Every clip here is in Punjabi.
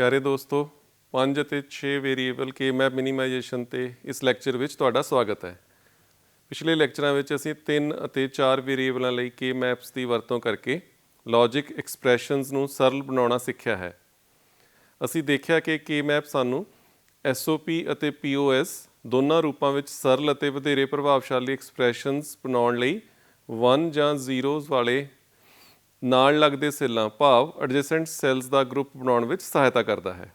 ਪਿਆਰੇ ਦੋਸਤੋ 5 ਅਤੇ 6 ਵੇਰੀਏਬਲ ਕੇ ਮੈਪ ਮਿਨੀਮਾਈਜੇਸ਼ਨ ਤੇ ਇਸ ਲੈਕਚਰ ਵਿੱਚ ਤੁਹਾਡਾ ਸਵਾਗਤ ਹੈ। ਪਿਛਲੇ ਲੈਕਚਰਾਂ ਵਿੱਚ ਅਸੀਂ 3 ਅਤੇ 4 ਵੇਰੀਏਬਲਾਂ ਲਈ ਕੇ ਮੈਪਸ ਦੀ ਵਰਤੋਂ ਕਰਕੇ ਲੌਜਿਕ ਐਕਸਪ੍ਰੈਸ਼ਨਸ ਨੂੰ ਸਰਲ ਬਣਾਉਣਾ ਸਿੱਖਿਆ ਹੈ। ਅਸੀਂ ਦੇਖਿਆ ਕਿ ਕੇ ਮੈਪ ਸਾਨੂੰ SOP ਅਤੇ POS ਦੋਨਾਂ ਰੂਪਾਂ ਵਿੱਚ ਸਰਲ ਅਤੇ ਵਧੇਰੇ ਪ੍ਰਭਾਵਸ਼ਾਲੀ ਐਕਸਪ੍ਰੈਸ਼ਨਸ ਬਣਾਉਣ ਲਈ 1 ਜਾਂ ਜ਼ੀਰੋਜ਼ ਵਾਲੇ ਨਾਲ ਲੱਗਦੇ ਸੈੱਲਾਂ ਭਾਵ ਐਡਜੈਸੈਂਟ ਸੈੱਲਸ ਦਾ ਗਰੁੱਪ ਬਣਾਉਣ ਵਿੱਚ ਸਹਾਇਤਾ ਕਰਦਾ ਹੈ।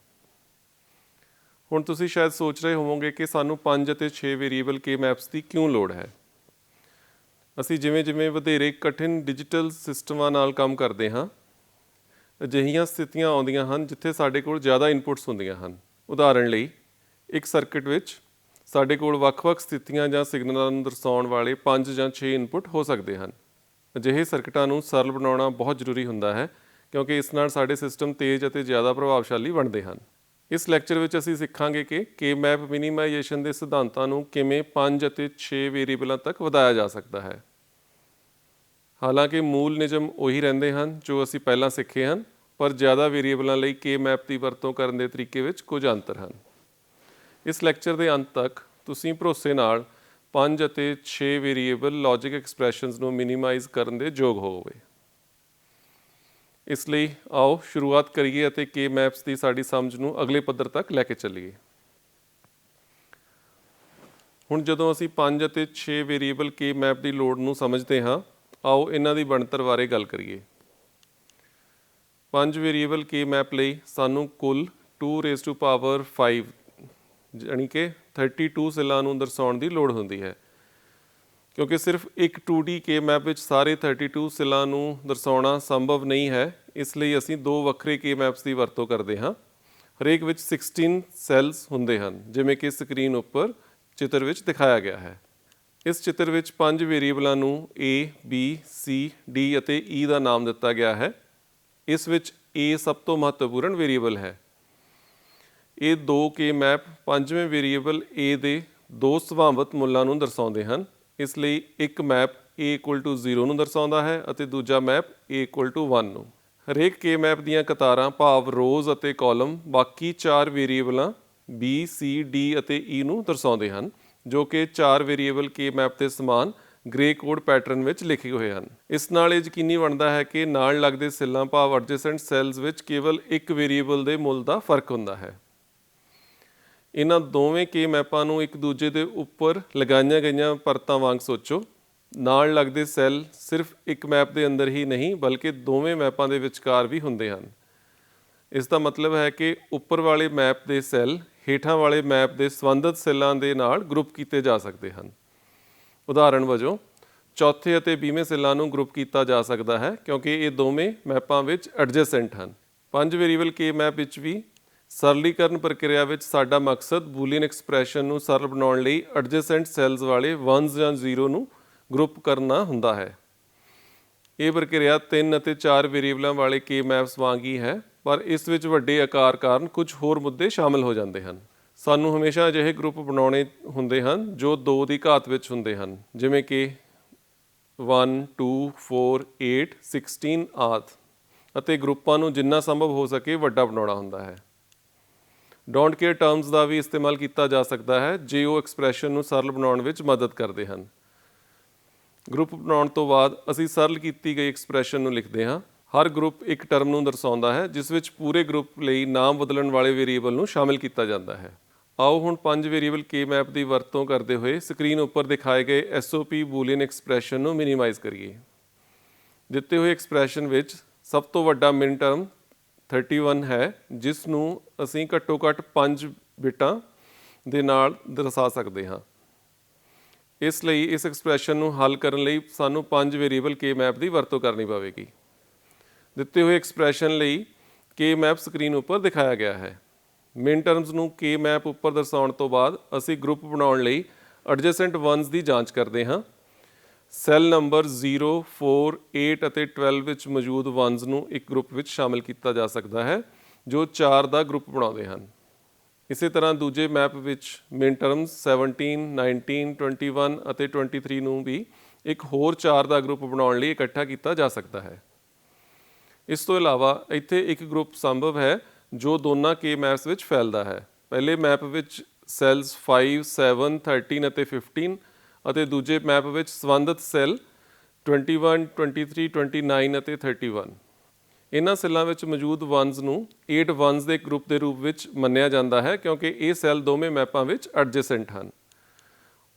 ਹੁਣ ਤੁਸੀਂ ਸ਼ਾਇਦ ਸੋਚ ਰਹੇ ਹੋਵੋਗੇ ਕਿ ਸਾਨੂੰ 5 ਅਤੇ 6 ਵੇਰੀਏਬਲ ਕੇ ਮੈਪਸ ਦੀ ਕਿਉਂ ਲੋੜ ਹੈ? ਅਸੀਂ ਜਿਵੇਂ-ਜਿਵੇਂ ਵਧੇਰੇ ਕਠਿਨ ਡਿਜੀਟਲ ਸਿਸਟਮਾਂ ਨਾਲ ਕੰਮ ਕਰਦੇ ਹਾਂ, ਅਜਿਹੀਆਂ ਸਥਿਤੀਆਂ ਆਉਂਦੀਆਂ ਹਨ ਜਿੱਥੇ ਸਾਡੇ ਕੋਲ ਜ਼ਿਆਦਾ ਇਨਪੁਟਸ ਹੁੰਦੀਆਂ ਹਨ। ਉਦਾਹਰਣ ਲਈ, ਇੱਕ ਸਰਕਟ ਵਿੱਚ ਸਾਡੇ ਕੋਲ ਵੱਖ-ਵੱਖ ਸਥਿਤੀਆਂ ਜਾਂ ਸਿਗਨਲਾਂ ਨੂੰ ਦਰਸਾਉਣ ਵਾਲੇ 5 ਜਾਂ 6 ਇਨਪੁਟ ਹੋ ਸਕਦੇ ਹਨ। ਅਜਿਹੇ ਸਰਕਟਾਂ ਨੂੰ ਸਰਲ ਬਣਾਉਣਾ ਬਹੁਤ ਜ਼ਰੂਰੀ ਹੁੰਦਾ ਹੈ, ਕਿਉਂਕਿ ਇਸ ਨਾਲ ਸਾਡੇ ਸਿਸਟਮ ਤੇਜ਼ ਅਤੇ ਜ਼ਿਆਦਾ ਪ੍ਰਭਾਵਸ਼ਾਲੀ ਬਣਦੇ ਹਨ। ਇਸ ਲੈਕਚਰ ਵਿੱਚ ਅਸੀਂ ਸਿੱਖਾਂਗੇ ਕਿ ਕੇ ਮੈਪ ਮਿਨੀਮਾਈਜੇਸ਼ਨ ਦੇ ਸਿਧਾਂਤਾਂ ਨੂੰ ਕਿਵੇਂ 5 ਅਤੇ 6 ਵੇਰੀਏਬਲਾਂ ਤੱਕ ਵਧਾਇਆ ਜਾ ਸਕਦਾ ਹੈ। ਹਾਲਾਂਕਿ ਮੂਲ ਨਿਯਮ ਉਹੀ ਰਹਿੰਦੇ ਹਨ ਜੋ ਅਸੀਂ ਪਹਿਲਾਂ ਸਿੱਖੇ ਹਨ, ਪਰ ਜ਼ਿਆਦਾ ਵੇਰੀਏਬਲਾਂ ਲਈ ਕੇ ਮੈਪ ਦੀ ਵਰਤੋਂ ਕਰਨ ਦੇ ਤਰੀਕੇ ਵਿੱਚ ਕੁਝ ਅੰਤਰ ਹਨ। ਇਸ ਲੈਕਚਰ ਦੇ ਅੰਤ ਤੱਕ ਤੁਸੀਂ ਭਰੋਸੇ ਨਾਲ 5 ਅਤੇ 6 ਵੇਰੀਏਬਲ ਲੌਜਿਕ ਐਕਸਪ੍ਰੈਸ਼ਨਸ ਨੂੰ ਮਿਨੀਮਾਈਜ਼ ਕਰਨ ਦੇ ਯੋਗ ਹੋਵੇ ਇਸ ਲਈ ਆਓ ਸ਼ੁਰੂਆਤ ਕਰੀਏ ਅਤੇ ਕੇ ਮੈਪਸ ਦੀ ਸਾਡੀ ਸਮਝ ਨੂੰ ਅਗਲੇ ਪੱਧਰ ਤੱਕ ਲੈ ਕੇ ਚੱਲੀਏ। ਹੁਣ ਜਦੋਂ ਅਸੀਂ 5 ਅਤੇ 6 ਵੇਰੀਏਬਲ ਕੇ ਮੈਪ ਦੀ ਲੋੜ ਨੂੰ ਸਮਝਦੇ ਹਾਂ, ਆਓ ਇਹਨਾਂ ਦੀ ਬਣਤਰ ਬਾਰੇ ਗੱਲ ਕਰੀਏ। 5 ਵੇਰੀਏਬਲ ਕੇ ਮੈਪ ਲਈ ਸਾਨੂੰ ਕੁੱਲ 2 ਰੇਜ਼ ਟੂ ਪਾਵਰ 5 ਯਾਨੀ ਕਿ 32 ਸੈੱਲਾਂ ਨੂੰ ਦਰਸਾਉਣ ਦੀ ਲੋੜ ਹੁੰਦੀ ਹੈ। ਕਿਉਂਕਿ ਸਿਰਫ ਇੱਕ 2D ਕੇ ਮੈਪ ਵਿੱਚ ਸਾਰੇ 32 ਸੈੱਲਾਂ ਨੂੰ ਦਰਸਾਉਣਾ ਸੰਭਵ ਨਹੀਂ ਹੈ ਇਸ ਲਈ ਅਸੀਂ ਦੋ ਵੱਖਰੇ ਕੇ ਮੈਪਸ ਦੀ ਵਰਤੋਂ ਕਰਦੇ ਹਾਂ। ਹਰੇਕ ਵਿੱਚ 16 ਸੈੱਲਸ ਹੁੰਦੇ ਹਨ ਜਿਵੇਂ ਕਿ ਸਕਰੀਨ ਉੱਪਰ ਚਿੱਤਰ ਵਿੱਚ ਦਿਖਾਇਆ ਗਿਆ ਹੈ। ਇਸ ਚਿੱਤਰ ਵਿੱਚ ਪੰਜ ਵੇਰੀਏਬਲਾਂ ਨੂੰ A, B, C, D ਅਤੇ E ਦਾ ਨਾਮ ਦਿੱਤਾ ਗਿਆ ਹੈ। ਇਸ ਵਿੱਚ A ਸਭ ਤੋਂ ਮਹੱਤਵਪੂਰਨ ਵੇਰੀਏਬਲ ਹੈ। ਇਹ ਦੋ ਕੇ ਮੈਪ ਪੰਜਵੇਂ ਵੇਰੀਏਬਲ a ਦੇ ਦੋ ਸੰਭਾਵਿਤ ਮੁੱਲਾਂ ਨੂੰ ਦਰਸਾਉਂਦੇ ਹਨ। ਇਸ ਲਈ ਇੱਕ ਮੈਪ a 0 ਨੂੰ ਦਰਸਾਉਂਦਾ ਹੈ ਅਤੇ ਦੂਜਾ ਮੈਪ a 1 ਨੂੰ। ਹਰੇਕ ਕੇ ਮੈਪ ਦੀਆਂ ਕਤਾਰਾਂ ਭਾਵ ਰੋਜ਼ ਅਤੇ ਕਾਲਮ ਬਾਕੀ ਚਾਰ ਵੇਰੀਏਬਲਾਂ b, c, d ਅਤੇ e ਨੂੰ ਦਰਸਾਉਂਦੇ ਹਨ, ਜੋ ਕਿ ਚਾਰ ਵੇਰੀਏਬਲ ਕੇ ਮੈਪ ਦੇ ਸਮਾਨ ਗ੍ਰੇ ਕੋਡ ਪੈਟਰਨ ਵਿੱਚ ਲਿਖੇ ਹੋਏ ਹਨ। ਇਸ ਨਾਲ ਇਹ ਯਕੀਨੀ ਬਣਦਾ ਹੈ ਕਿ ਨਾਲ ਲੱਗਦੇ ਸੈੱਲਾਂ ਭਾਵ ਐਡਜੈਸੈਂਟ ਸੈੱਲਸ ਵਿੱਚ ਕੇਵਲ ਇੱਕ ਵੇਰੀਏਬਲ ਦੇ ਮੁੱਲ ਦਾ ਫ਼ਰਕ ਹੁੰਦਾ ਹੈ। ਇਹਨਾਂ ਦੋਵੇਂ ਕੇ ਮੈਪਾਂ ਨੂੰ ਇੱਕ ਦੂਜੇ ਦੇ ਉੱਪਰ ਲਗਾਈਆਂ ਗਈਆਂ ਪਰਤਾਂ ਵਾਂਗ ਸੋਚੋ। ਨਾਲ ਲੱਗਦੇ ਸੈੱਲ ਸਿਰਫ ਇੱਕ ਮੈਪ ਦੇ ਅੰਦਰ ਹੀ ਨਹੀਂ, ਬਲਕਿ ਦੋਵੇਂ ਮੈਪਾਂ ਦੇ ਵਿਚਕਾਰ ਵੀ ਹੁੰਦੇ ਹਨ। ਇਸ ਦਾ ਮਤਲਬ ਹੈ ਕਿ ਉੱਪਰ ਵਾਲੇ ਮੈਪ ਦੇ ਸੈੱਲ ਹੇਠਾਂ ਵਾਲੇ ਮੈਪ ਦੇ ਸੰਬੰਧਿਤ ਸੈੱਲਾਂ ਦੇ ਨਾਲ ਗਰੁੱਪ ਕੀਤੇ ਜਾ ਸਕਦੇ ਹਨ। ਉਦਾਹਰਣ ਵਜੋਂ, ਚੌਥੇ ਅਤੇ 20ਵੇਂ ਸੈੱਲਾਂ ਨੂੰ ਗਰੁੱਪ ਕੀਤਾ ਜਾ ਸਕਦਾ ਹੈ, ਕਿਉਂਕਿ ਇਹ ਦੋਵੇਂ ਮੈਪਾਂ ਵਿੱਚ ਐਡਜਸੈਂਟ ਹਨ। ਪੰਜ ਵੇਰੀਏਬਲ ਕੇ ਮੈਪ ਵਿੱਚ ਵੀ ਸਰਲੀਕਰਨ ਪ੍ਰਕਿਰਿਆ ਵਿੱਚ ਸਾਡਾ ਮਕਸਦ ਬੂਲੀਅਨ ਐਕਸਪ੍ਰੈਸ਼ਨ ਨੂੰ ਸਰਲ ਬਣਾਉਣ ਲਈ ਐਡਜੈਸੈਂਟ ਸੈੱਲਸ ਵਾਲੇ 1 ਜਾਂ 0 ਨੂੰ ਗਰੁੱਪ ਕਰਨਾ ਹੁੰਦਾ ਹੈ। ਇਹ ਪ੍ਰਕਿਰਿਆ 3 ਅਤੇ 4 ਵੇਰੀਏਬਲਾਂ ਵਾਲੇ ਕੇ ਮੈਪਸ ਵਾਂਗ ਹੀ ਹੈ, ਪਰ ਇਸ ਵਿੱਚ ਵੱਡੇ ਆਕਾਰ ਕਾਰਨ ਕੁਝ ਹੋਰ ਮੁੱਦੇ ਸ਼ਾਮਲ ਹੋ ਜਾਂਦੇ ਹਨ। ਸਾਨੂੰ ਹਮੇਸ਼ਾ ਅਜਿਹੇ ਗਰੁੱਪ ਬਣਾਉਣੇ ਹੁੰਦੇ ਹਨ ਜੋ 2 ਦੀ ਘਾਤ ਵਿੱਚ ਹੁੰਦੇ ਹਨ, ਜਿਵੇਂ ਕਿ 1 2 4 8 16 ਆਦਿ, ਅਤੇ ਗਰੁੱਪਾਂ ਨੂੰ ਜਿੰਨਾ ਸੰਭਵ ਹੋ ਸਕੇ ਵੱਡਾ ਬਣਾਉਣਾ ਹੁੰਦਾ ਹੈ। ਡੋਂਟ ਕੇਅਰ ਟਰਮਸ ਦਾ ਵੀ ਇਸਤੇਮਾਲ ਕੀਤਾ ਜਾ ਸਕਦਾ ਹੈ, ਜੇ ਉਹ ਐਕਸਪ੍ਰੈਸ਼ਨ ਨੂੰ ਸਰਲ ਬਣਾਉਣ ਵਿੱਚ ਮਦਦ ਕਰਦੇ ਹਨ। ਗਰੁੱਪ ਬਣਾਉਣ ਤੋਂ ਬਾਅਦ ਅਸੀਂ ਸਰਲ ਕੀਤੀ ਗਈ ਐਕਸਪ੍ਰੈਸ਼ਨ ਨੂੰ ਲਿਖਦੇ ਹਾਂ। ਹਰ ਗਰੁੱਪ ਇੱਕ ਟਰਮ ਨੂੰ ਦਰਸਾਉਂਦਾ ਹੈ, ਜਿਸ ਵਿੱਚ ਪੂਰੇ ਗਰੁੱਪ ਲਈ ਨਾਮ ਬਦਲਣ ਵਾਲੇ ਵੇਰੀਏਬਲ ਨੂੰ ਸ਼ਾਮਿਲ ਕੀਤਾ ਜਾਂਦਾ ਹੈ। ਆਓ ਹੁਣ ਪੰਜ ਵੇਰੀਏਬਲ ਕੇ ਮੈਪ ਦੀ ਵਰਤੋਂ ਕਰਦੇ ਹੋਏ ਸਕਰੀਨ ਉੱਪਰ ਦਿਖਾਏ ਗਏ SOP ਬੂਲੀਅਨ ਐਕਸਪ੍ਰੈਸ਼ਨ ਨੂੰ ਮਿਨੀਮਾਈਜ਼ ਕਰੀਏ। ਦਿੱਤੇ ਹੋਏ ਐਕਸਪ੍ਰੈਸ਼ਨ ਵਿੱਚ ਸਭ ਤੋਂ ਵੱਡਾ ਮਿਨ ਟਰਮ 31 ਹੈ ਜਿਸ ਨੂੰ ਅਸੀਂ ਘੱਟੋ ਘੱਟ 5 ਬਿਟਾਂ ਦੇ ਨਾਲ ਦਰਸਾ ਸਕਦੇ ਹਾਂ। ਇਸ ਲਈ ਇਸ ਐਕਸਪ੍ਰੈਸ਼ਨ ਨੂੰ ਹੱਲ ਕਰਨ ਲਈ ਸਾਨੂੰ ਪੰਜ ਵੇਰੀਏਬਲ ਕੇ ਮੈਪ ਦੀ ਵਰਤੋਂ ਕਰਨੀ ਪਵੇਗੀ। ਦਿੱਤੇ ਹੋਏ ਐਕਸਪ੍ਰੈਸ਼ਨ ਲਈ ਕੇ ਮੈਪ ਸਕਰੀਨ ਉੱਪਰ ਦਿਖਾਇਆ ਗਿਆ ਹੈ। ਮਿਨ ਟਰਮਸ ਨੂੰ ਕੇ ਮੈਪ ਉੱਪਰ ਦਰਸਾਉਣ ਤੋਂ ਬਾਅਦ ਅਸੀਂ ਗਰੁੱਪ ਬਣਾਉਣ ਲਈ ਐਡਜੈਸੈਂਟ ਵਨਸ ਦੀ ਜਾਂਚ ਕਰਦੇ ਹਾਂ। ਸੈੱਲ ਨੰਬਰ 0 4 8 ਅਤੇ 12 ਵਿੱਚ ਮੌਜੂਦ ਵਨਸ ਨੂੰ ਇੱਕ ਗਰੁੱਪ ਵਿੱਚ ਸ਼ਾਮਿਲ ਕੀਤਾ ਜਾ ਸਕਦਾ ਹੈ, ਜੋ 4 ਦਾ ਗਰੁੱਪ ਬਣਾਉਂਦੇ ਹਨ। ਇਸੇ ਤਰ੍ਹਾਂ ਦੂਜੇ ਮੈਪ ਵਿੱਚ ਮਿਨ ਟਰਮਸ 17 19 21 ਅਤੇ 23 ਨੂੰ ਵੀ ਇੱਕ ਹੋਰ 4 ਦਾ ਗਰੁੱਪ ਬਣਾਉਣ ਲਈ ਇਕੱਠਾ ਕੀਤਾ ਜਾ ਸਕਦਾ ਹੈ। ਇਸ ਤੋਂ ਇਲਾਵਾ ਇੱਥੇ ਇੱਕ ਗਰੁੱਪ ਸੰਭਵ ਹੈ, ਜੋ ਦੋਨਾਂ ਕੇ ਮੈਪਸ ਵਿੱਚ ਫੈਲਦਾ ਹੈ। ਪਹਿਲੇ ਮੈਪ ਵਿੱਚ ਸੈੱਲਸ 5 7 13 ਅਤੇ 15 ਅਤੇ ਦੂਜੇ ਮੈਪ ਵਿੱਚ ਸੰਬੰਧਿਤ ਸੈੱਲ 21 23 29 ਅਤੇ 31 ਇਹਨਾਂ ਸੈੱਲਾਂ ਵਿੱਚ ਮੌਜੂਦ ਵਨਸ ਨੂੰ 8 ਵਨਸ ਦੇ ਗਰੁੱਪ ਦੇ ਰੂਪ ਵਿੱਚ ਮੰਨਿਆ ਜਾਂਦਾ ਹੈ, ਕਿਉਂਕਿ ਇਹ ਸੈੱਲ ਦੋਵੇਂ ਮੈਪਾਂ ਵਿੱਚ ਐਡਜੈਸੈਂਟ ਹਨ।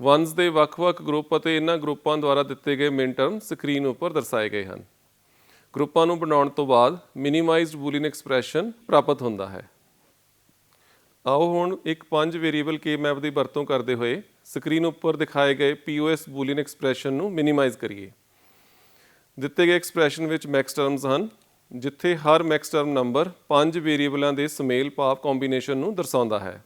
ਵਨਸ ਦੇ ਵੱਖ-ਵੱਖ ਗਰੁੱਪ ਅਤੇ ਇਹਨਾਂ ਗਰੁੱਪਾਂ ਦੁਆਰਾ ਦਿੱਤੇ ਗਏ ਮਿਨ ਟਰਮ ਸਕਰੀਨ ਉੱਪਰ ਦਰਸਾਏ ਗਏ ਹਨ। ਗਰੁੱਪਾਂ ਨੂੰ ਬਣਾਉਣ ਤੋਂ ਬਾਅਦ ਮਿਨੀਮਾਈਜ਼ਡ ਬੂਲੀਅਨ ਐਕਸਪ੍ਰੈਸ਼ਨ ਪ੍ਰਾਪਤ ਹੁੰਦਾ ਹੈ। ਆਓ ਹੁਣ ਇੱਕ ਪੰਜ ਵੇਰੀਏਬਲ ਕੇ ਮੈਪ ਦੀ ਵਰਤੋਂ ਕਰਦੇ ਹੋਏ ਸਕਰੀਨ ਉੱਪਰ ਦਿਖਾਏ ਗਏ ਪੀਓਐਸ ਬੂਲੀਅਨ ਐਕਸਪ੍ਰੈਸ਼ਨ ਨੂੰ ਮਿਨੀਮਾਈਜ਼ ਕਰੀਏ। ਦਿੱਤੇ ਗਏ ਐਕਸਪ੍ਰੈਸ਼ਨ ਵਿੱਚ ਮੈਕਸ ਟਰਮਸ ਹਨ, ਜਿੱਥੇ ਹਰ ਮੈਕਸ ਟਰਮ ਨੰਬਰ ਪੰਜ ਵੇਰੀਏਬਲਾਂ ਦੇ ਸਮੇਲ ਭਾਵ ਕੰਬੀਨੇਸ਼ਨ ਨੂੰ ਦਰਸਾਉਂਦਾ ਹੈ।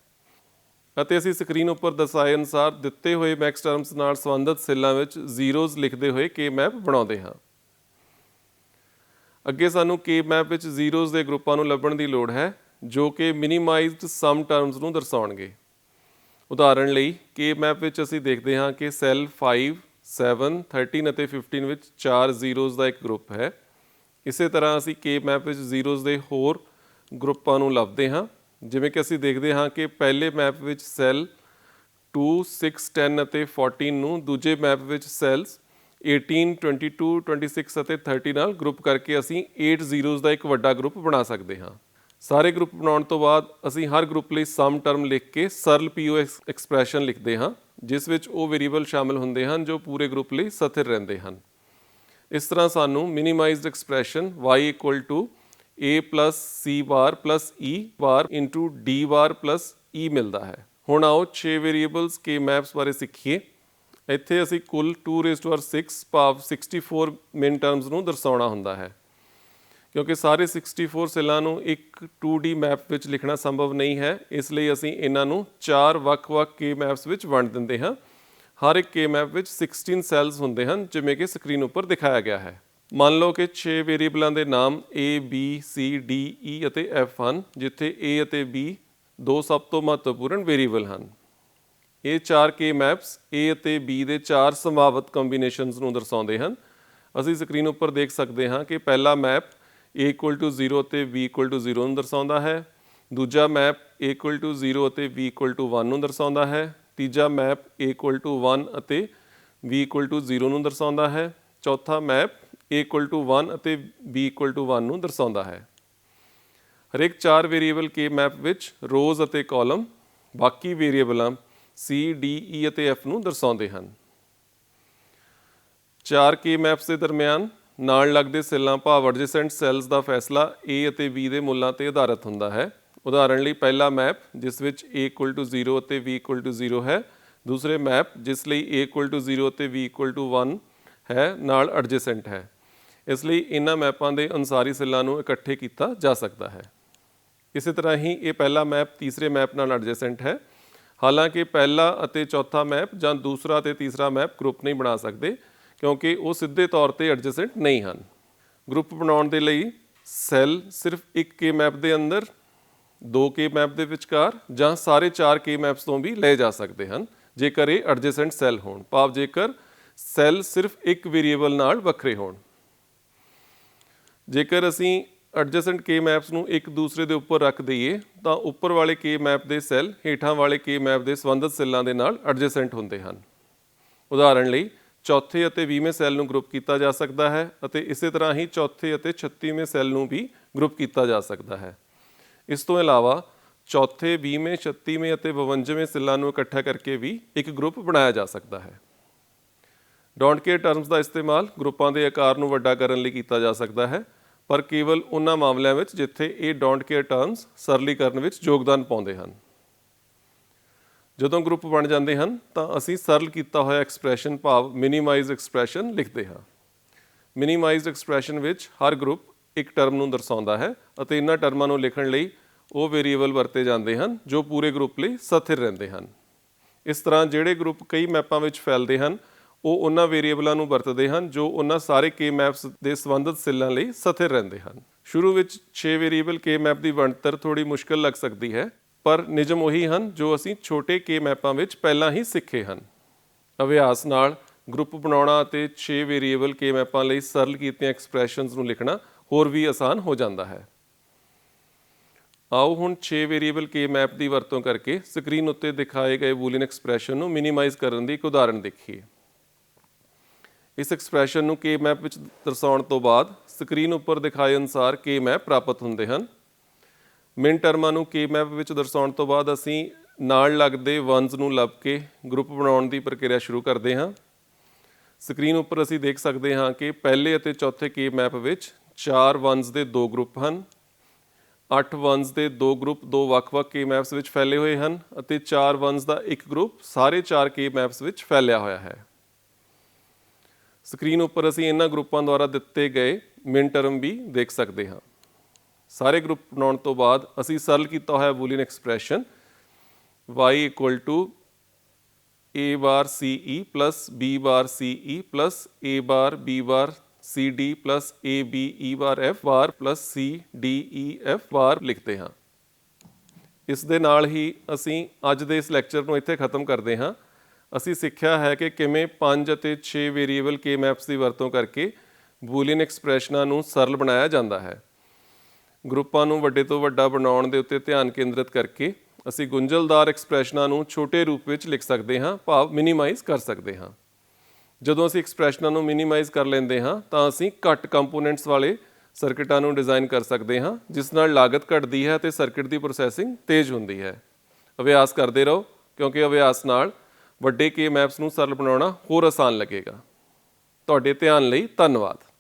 ਅਤੇ ਅਸੀਂ ਸਕਰੀਨ ਉੱਪਰ ਦਰਸਾਏ ਅਨੁਸਾਰ ਦਿੱਤੇ ਹੋਏ ਮੈਕਸ ਟਰਮਸ ਨਾਲ ਸੰਬੰਧਿਤ ਸੈੱਲਾਂ ਵਿੱਚ ਜ਼ੀਰੋਜ਼ ਲਿਖਦੇ ਹੋਏ ਕੇ ਮੈਪ ਬਣਾਉਂਦੇ ਹਾਂ। ਅੱਗੇ ਸਾਨੂੰ ਕੇ ਮੈਪ ਵਿੱਚ ਜ਼ੀਰੋਜ਼ ਦੇ ਗਰੁੱਪਾਂ ਨੂੰ ਲੱਭਣ ਦੀ ਲੋੜ ਹੈ ਜੋ ਕਿ ਮਿਨੀਮਾਈਜ਼ਡ ਸਮ ਟਰਮਸ ਨੂੰ ਦਰਸਾਉਣਗੇ। ਉਦਾਹਰਣ ਲਈ ਕੇ ਮੈਪ ਵਿੱਚ ਅਸੀਂ ਦੇਖਦੇ ਹਾਂ ਕਿ ਸੈੱਲ 5 7 13 ਅਤੇ 15 ਵਿੱਚ ਚਾਰ ਜ਼ੀਰੋਜ਼ ਦਾ ਇੱਕ ਗਰੁੱਪ ਹੈ। ਇਸੇ ਤਰ੍ਹਾਂ ਅਸੀਂ ਕੇ ਮੈਪ ਵਿੱਚ ਜ਼ੀਰੋਜ਼ ਦੇ ਹੋਰ ਗਰੁੱਪਾਂ ਨੂੰ ਲੱਭਦੇ ਹਾਂ। ਜਿਵੇਂ ਕਿ ਅਸੀਂ ਦੇਖਦੇ ਹਾਂ ਕਿ ਪਹਿਲੇ ਮੈਪ ਵਿੱਚ ਸੈੱਲ 2 6 10 ਅਤੇ 14 ਨੂੰ ਦੂਜੇ ਮੈਪ ਵਿੱਚ ਸੈੱਲਸ 18 22 26 ਅਤੇ 30 ਨਾਲ ਗਰੁੱਪ ਕਰਕੇ ਅਸੀਂ 8 ਜ਼ੀਰੋਜ਼ ਦਾ ਇੱਕ ਵੱਡਾ ਗਰੁੱਪ ਬਣਾ ਸਕਦੇ ਹਾਂ। ਸਾਰੇ ਗਰੁੱਪ ਬਣਾਉਣ ਤੋਂ ਬਾਅਦ ਅਸੀਂ ਹਰ ਗਰੁੱਪ ਲਈ ਸਮ ਟਰਮ ਲਿਖ ਕੇ ਸਰਲ ਪੀਓ ਐਕਸਪ੍ਰੈਸ਼ਨ ਲਿਖਦੇ ਹਾਂ, ਜਿਸ ਵਿੱਚ ਉਹ ਵੇਰੀਏਬਲ ਸ਼ਾਮਿਲ ਹੁੰਦੇ ਹਨ ਜੋ ਪੂਰੇ ਗਰੁੱਪ ਲਈ ਸਥਿਰ ਰਹਿੰਦੇ ਹਨ। ਇਸ ਤਰ੍ਹਾਂ ਸਾਨੂੰ minimized expression y a c bar e bar d bar e ਮਿਲਦਾ ਹੈ। ਹੁਣ ਆਓ 6 ਵੇਰੀਏਬਲਸ ਕੇ ਮੈਪਸ ਬਾਰੇ ਸਿੱਖੀਏ। ਇੱਥੇ ਅਸੀਂ ਕੁੱਲ 2 6 ਭਾਵ 64 ਮਿਨ ਟਰਮਸ ਨੂੰ ਦਰਸਾਉਣਾ ਹੁੰਦਾ ਹੈ। ਕਿਉਂਕਿ ਸਾਰੇ 64 ਸੈੱਲਾਂ ਨੂੰ ਇੱਕ 2D ਮੈਪ ਵਿੱਚ ਲਿਖਣਾ ਸੰਭਵ ਨਹੀਂ ਹੈ, ਇਸ ਲਈ ਅਸੀਂ ਇਹਨਾਂ ਨੂੰ ਚਾਰ ਵੱਖ-ਵੱਖ ਕੇ ਮੈਪਸ ਵਿੱਚ ਵੰਡ ਦਿੰਦੇ ਹਾਂ। ਹਰ ਇੱਕ ਕੇ ਮੈਪ ਵਿੱਚ 16 ਸੈੱਲਸ ਹੁੰਦੇ ਹਨ, ਜਿਵੇਂ ਕਿ ਸਕਰੀਨ ਉੱਪਰ ਦਿਖਾਇਆ ਗਿਆ ਹੈ। ਮੰਨ ਲਓ ਕਿ 6 ਵੇਰੀਏਬਲਾਂ ਦੇ ਨਾਮ A, B, C, D E ਅਤੇ F ਹਨ, ਜਿੱਥੇ A ਅਤੇ B ਦੋ ਸਭ ਤੋਂ ਮਹੱਤਵਪੂਰਨ ਵੇਰੀਏਬਲ ਹਨ। ਇਹ ਚਾਰ ਕੇ ਮੈਪਸ A ਅਤੇ B ਦੇ ਚਾਰ ਸੰਭਾਵਿਤ ਕੰਬੀਨੇਸ਼ਨਸ ਨੂੰ ਦਰਸਾਉਂਦੇ ਹਨ। ਅਸੀਂ ਸਕਰੀਨ ਉੱਪਰ ਦੇਖ ਸਕਦੇ ਹਾਂ ਕਿ ਪਹਿਲਾ ਮੈਪ a 0 ਅਤੇ b 0 ਨੂੰ ਦਰਸਾਉਂਦਾ ਹੈ। ਦੂਜਾ ਮੈਪ a 0 ਅਤੇ b 1 ਨੂੰ ਦਰਸਾਉਂਦਾ ਹੈ। ਤੀਜਾ ਮੈਪ a 1 ਅਤੇ b 0 ਨੂੰ ਦਰਸਾਉਂਦਾ ਹੈ। ਚੌਥਾ ਮੈਪ a 1 ਅਤੇ b 1 ਨੂੰ ਦਰਸਾਉਂਦਾ ਹੈ। ਹਰੇਕ ਚਾਰ ਵੇਰੀਏਬਲ ਕੇ ਮੈਪ ਵਿੱਚ ਰੋਜ਼ ਅਤੇ ਕਾਲਮ ਬਾਕੀ ਵੇਰੀਏਬਲਾਂ c, d e ਅਤੇ f ਨੂੰ ਦਰਸਾਉਂਦੇ ਹਨ। ਚਾਰ ਕੇ ਮੈਪਸ ਦੇ ਦਰਮਿਆਨ ਨਾਲ ਲੱਗਦੇ ਸੈੱਲਾਂ ਭਾਵ ਐਡਜੈਸੈਂਟ ਸੈੱਲਸ ਦਾ ਫੈਸਲਾ A ਅਤੇ B ਦੇ ਮੁੱਲਾਂ ਤੇ ਆਧਾਰਿਤ ਹੁੰਦਾ ਹੈ। ਉਦਾਹਰਣ ਲਈ ਪਹਿਲਾ ਮੈਪ, ਜਿਸ ਵਿੱਚ A 0 ਅਤੇ B 0 ਹੈ। ਦੂਸਰੇ ਮੈਪ, ਜਿਸ ਲਈ A 0 ਅਤੇ B 1 ਹੈ, ਨਾਲ ਐਡਜੈਸੈਂਟ ਹੈ। ਇਸ ਲਈ ਇਹਨਾਂ ਮੈਪਾਂ ਦੇ ਅਨੁਸਾਰੀ ਸੈੱਲਾਂ ਨੂੰ ਇਕੱਠੇ ਕੀਤਾ ਜਾ ਸਕਦਾ ਹੈ। ਇਸੇ ਤਰ੍ਹਾਂ ਹੀ ਇਹ ਪਹਿਲਾ ਮੈਪ ਤੀਸਰੇ ਮੈਪ ਨਾਲ ਐਡਜੈਸੈਂਟ ਹੈ। ਹਾਲਾਂਕਿ ਪਹਿਲਾ ਅਤੇ ਚੌਥਾ ਮੈਪ ਜਾਂ ਦੂਸਰਾ ਤੇ ਤੀਸਰਾ ਮੈਪ ਗਰੁੱਪ ਨਹੀਂ ਬਣਾ ਸਕਦੇ। ਕਿਉਂਕਿ ਉਹ ਸਿੱਧੇ ਤੌਰ ਤੇ ਐਡਜੈਸੈਂਟ ਨਹੀਂ ਹਨ। ਗਰੁੱਪ ਬਣਾਉਣ ਦੇ ਲਈ ਸੈੱਲ ਸਿਰਫ ਇੱਕ ਕੇ ਮੈਪ ਦੇ ਅੰਦਰ, ਦੋ ਕੇ ਮੈਪ ਦੇ ਵਿਚਕਾਰ ਜਾਂ ਸਾਰੇ ਚਾਰ ਕੇ ਮੈਪਸ ਤੋਂ ਵੀ ਲਏ ਜਾ ਸਕਦੇ ਹਨ, ਜੇਕਰ ਇਹ ਐਡਜੈਸੈਂਟ ਸੈੱਲ ਹੋਣ। ਭਾਵ ਜੇਕਰ ਸੈੱਲ ਸਿਰਫ ਇੱਕ ਵੇਰੀਏਬਲ ਨਾਲ ਵੱਖਰੇ ਹੋਣ। ਜੇਕਰ ਅਸੀਂ ਐਡਜੈਸੈਂਟ ਕੇ ਮੈਪਸ ਨੂੰ ਇੱਕ ਦੂਸਰੇ ਦੇ ਉੱਪਰ ਰੱਖ ਦਈਏ, ਤਾਂ ਉੱਪਰ ਵਾਲੇ ਕੇ ਮੈਪ ਦੇ ਸੈੱਲ ਹੇਠਾਂ ਵਾਲੇ ਕੇ ਮੈਪ ਦੇ ਸੰਬੰਧਿਤ ਸੈੱਲਾਂ ਦੇ ਨਾਲ ਐਡਜਸੈਂਟ ਹੁੰਦੇ ਹਨ। ਉਦਾਹਰਣ ਲਈ ਚੌਥੇ ਅਤੇ 20ਵੇਂ ਸੈੱਲ ਨੂੰ ਗਰੁੱਪ ਕੀਤਾ ਜਾ ਸਕਦਾ ਹੈ ਅਤੇ ਇਸੇ ਤਰ੍ਹਾਂ ਹੀ ਚੌਥੇ ਅਤੇ 36ਵੇਂ ਸੈੱਲ ਨੂੰ ਵੀ ਗਰੁੱਪ ਕੀਤਾ ਜਾ ਸਕਦਾ ਹੈ। ਇਸ ਤੋਂ ਇਲਾਵਾ ਚੌਥੇ 20ਵੇਂ 36ਵੇਂ ਅਤੇ 52ਵੇਂ ਸੈੱਲਾਂ ਨੂੰ ਇਕੱਠਾ ਕਰਕੇ ਵੀ ਇੱਕ ਗਰੁੱਪ ਬਣਾਇਆ ਜਾ ਸਕਦਾ ਹੈ। ਡੋਂਟ ਕੇਅਰ ਟਰਮਸ ਦਾ ਇਸਤੇਮਾਲ ਗਰੁੱਪਾਂ ਦੇ ਆਕਾਰ ਨੂੰ ਵੱਡਾ ਕਰਨ ਲਈ ਕੀਤਾ ਜਾ ਸਕਦਾ ਹੈ, ਪਰ ਕੇਵਲ ਉਹਨਾਂ ਮਾਮਲਿਆਂ ਵਿੱਚ ਜਿੱਥੇ ਇਹ ਡੋਂਟ ਕੇਅਰ ਟਰਮਸ ਸਰਲੀਕਰਨ ਵਿੱਚ ਯੋਗਦਾਨ ਪਾਉਂਦੇ ਹਨ। ਜਦੋਂ ਗਰੁੱਪ ਬਣ ਜਾਂਦੇ ਹਨ, ਤਾਂ ਅਸੀਂ ਸਰਲ ਕੀਤਾ ਹੋਇਆ ਐਕਸਪ੍ਰੈਸ਼ਨ ਭਾਵ ਮਿਨੀਮਾਈਜ਼ ਐਕਸਪ੍ਰੈਸ਼ਨ ਲਿਖਦੇ ਹਾਂ। ਮਿਨੀਮਾਈਜ਼ਡ ਐਕਸਪ੍ਰੈਸ਼ਨ ਵਿੱਚ ਹਰ ਗਰੁੱਪ ਇੱਕ ਟਰਮ ਨੂੰ ਦਰਸਾਉਂਦਾ ਹੈ ਅਤੇ ਇਹਨਾਂ ਟਰਮਾਂ ਨੂੰ ਲਿਖਣ ਲਈ ਉਹ ਵੇਰੀਏਬਲ ਵਰਤੇ ਜਾਂਦੇ ਹਨ, ਜੋ ਪੂਰੇ ਗਰੁੱਪ ਲਈ ਸਥਿਰ ਰਹਿੰਦੇ ਹਨ। ਇਸ ਤਰ੍ਹਾਂ ਜਿਹੜੇ ਗਰੁੱਪ ਕਈ ਮੈਪਾਂ ਵਿੱਚ ਫੈਲਦੇ ਹਨ, ਉਹ ਉਹਨਾਂ ਵੇਰੀਏਬਲਾਂ ਨੂੰ ਵਰਤਦੇ ਹਨ, ਜੋ ਉਹਨਾਂ ਸਾਰੇ ਕੇ ਮੈਪਸ ਦੇ ਸੰਬੰਧਿਤ ਸੈੱਲਾਂ ਲਈ ਸਥਿਰ ਰਹਿੰਦੇ ਹਨ। ਸ਼ੁਰੂ ਵਿੱਚ 6 ਵੇਰੀਏਬਲ ਕੇ ਮੈਪ ਦੀ ਵੰਡਤਰ ਥੋੜੀ ਮੁਸ਼ਕਲ ਲੱਗ ਸਕਦੀ ਹੈ ਪਰ ਨਿਯਮ ਉਹੀ ਹਨ ਜੋ ਅਸੀਂ ਛੋਟੇ ਕੇ ਮੈਪਾਂ ਵਿੱਚ ਪਹਿਲਾਂ ਹੀ ਸਿੱਖੇ ਹਨ। ਅਭਿਆਸ ਨਾਲ ਗਰੁੱਪ ਬਣਾਉਣਾ ਅਤੇ 6 ਵੇਰੀਏਬਲ ਕੇ ਮੈਪਾਂ ਲਈ ਸਰਲ ਕੀਤੀਆਂ ਐਕਸਪ੍ਰੈਸ਼ਨਸ ਨੂੰ ਲਿਖਣਾ ਹੋਰ ਵੀ ਆਸਾਨ ਹੋ ਜਾਂਦਾ ਹੈ। ਆਓ ਹੁਣ 6 ਵੇਰੀਏਬਲ ਕੇ ਮੈਪ ਦੀ ਵਰਤੋਂ ਕਰਕੇ ਸਕਰੀਨ ਉੱਤੇ ਦਿਖਾਏ ਗਏ ਬੂਲੀਅਨ ਐਕਸਪ੍ਰੈਸ਼ਨ ਨੂੰ ਮਿਨੀਮਾਈਜ਼ ਕਰਨ ਦੀ ਇੱਕ ਉਦਾਹਰਣ ਦੇਖੀਏ। ਇਸ ਐਕਸਪ੍ਰੈਸ਼ਨ ਨੂੰ ਕੇ ਮੈਪ ਵਿੱਚ ਦਰਸਾਉਣ ਤੋਂ ਬਾਅਦ ਸਕਰੀਨ ਉੱਪਰ ਦਿਖਾਏ ਅਨੁਸਾਰ ਕੇ ਮੈਪ ਪ੍ਰਾਪਤ ਹੁੰਦੇ ਹਨ। ਮਿਨ ਟਰਮਾਂ ਨੂੰ ਕੇ ਮੈਪ ਵਿੱਚ ਦਰਸਾਉਣ ਤੋਂ ਬਾਅਦ ਅਸੀਂ ਨਾਲ ਲੱਗਦੇ ਵਨਸ ਨੂੰ ਲੱਭ ਕੇ ਗਰੁੱਪ ਬਣਾਉਣ ਦੀ ਪ੍ਰਕਿਰਿਆ ਸ਼ੁਰੂ ਕਰਦੇ ਹਾਂ। ਸਕਰੀਨ ਉੱਪਰ ਅਸੀਂ ਦੇਖ ਸਕਦੇ ਹਾਂ ਕਿ ਪਹਿਲੇ ਅਤੇ ਚੌਥੇ ਕੇ ਮੈਪ ਵਿੱਚ 4 ਵਨਸ ਦੇ ਦੋ ਗਰੁੱਪ ਹਨ 8 ਵਨਸ ਦੇ ਦੋ ਗਰੁੱਪ ਦੋ ਵੱਖ-ਵੱਖ ਕੇ ਮੈਪਸ ਵਿੱਚ ਫੈਲੇ ਹੋਏ ਹਨ ਅਤੇ 4 ਵਨਸ ਦਾ ਇੱਕ ਗਰੁੱਪ ਸਾਰੇ 4 ਕੇ ਮੈਪਸ ਵਿੱਚ ਫੈਲਿਆ ਹੋਇਆ ਹੈ। ਸਕਰੀਨ ਉੱਪਰ ਅਸੀਂ ਇਹਨਾਂ ਗਰੁੱਪਾਂ ਦੁਆਰਾ ਦਿੱਤੇ ਗਏ ਮਿਨ ਟਰਮ ਵੀ ਦੇਖ ਸਕਦੇ ਹਾਂ। ਸਾਰੇ ਗਰੁੱਪ ਬਣਾਉਣ ਤੋਂ ਬਾਅਦ ਅਸੀਂ ਸਰਲ ਕੀਤਾ ਹੋਇਆ Boolean expression y a bar ce plus b bar ce plus a bar b bar cd plus a b e bar f bar plus c d e f bar ਲਿਖਦੇ ਹਾਂ। ਇਸ ਦੇ ਨਾਲ ਹੀ ਅਸੀਂ ਅੱਜ ਦੇ ਇਸ ਲੈਕਚਰ ਨੂੰ ਇੱਥੇ ਖਤਮ ਕਰਦੇ ਹਾਂ। ਅਸੀਂ ਸਿੱਖਿਆ ਹੈ ਕਿ ਕਿਵੇਂ 5 ਅਤੇ 6 ਵੇਰੀਏਬਲ ਕੇ ਮੈਪਸ ਦੀ ਵਰਤੋਂ ਕਰਕੇ ਬੂਲੀਅਨ ਐਕਸਪ੍ਰੈਸ਼ਨਾਂ ਨੂੰ ਸਰਲ ਬਣਾਇਆ ਜਾਂਦਾ ਹੈ। ਗਰੁੱਪਾਂ ਨੂੰ ਵੱਡੇ ਤੋਂ ਵੱਡਾ ਬਣਾਉਣ ਦੇ ਉੱਤੇ ਧਿਆਨ ਕੇਂਦਰਿਤ ਕਰਕੇ ਅਸੀਂ ਗੁੰਝਲਦਾਰ ਐਕਸਪ੍ਰੈਸ਼ਨਾਂ ਨੂੰ ਛੋਟੇ ਰੂਪ ਵਿੱਚ ਲਿਖ ਸਕਦੇ ਹਾਂ, ਭਾਵ ਮਿਨੀਮਾਈਜ਼ ਕਰ ਸਕਦੇ ਹਾਂ। ਜਦੋਂ ਅਸੀਂ ਐਕਸਪ੍ਰੈਸ਼ਨਾਂ ਨੂੰ ਮਿਨੀਮਾਈਜ਼ ਕਰ ਲੈਂਦੇ ਹਾਂ, ਤਾਂ ਅਸੀਂ ਘੱਟ ਕੰਪੋਨੈਂਟਸ ਵਾਲੇ ਸਰਕਟਾਂ ਨੂੰ ਡਿਜ਼ਾਈਨ ਕਰ ਸਕਦੇ ਹਾਂ, ਜਿਸ ਨਾਲ ਲਾਗਤ ਘਟਦੀ ਹੈ ਤੇ ਸਰਕਟ ਦੀ ਪ੍ਰੋਸੈਸਿੰਗ ਤੇਜ਼ ਹੁੰਦੀ ਹੈ। ਅਭਿਆਸ ਕਰਦੇ ਰਹੋ, ਕਿਉਂਕਿ ਅਭਿਆਸ ਨਾਲ ਵੱਡੇ ਕੇ ਮੈਪਸ ਨੂੰ ਸਰਲ ਬਣਾਉਣਾ ਹੋਰ ਆਸਾਨ ਲੱਗੇਗਾ। ਤੁਹਾਡੇ ਧਿਆਨ ਲਈ ਧੰਨਵਾਦ।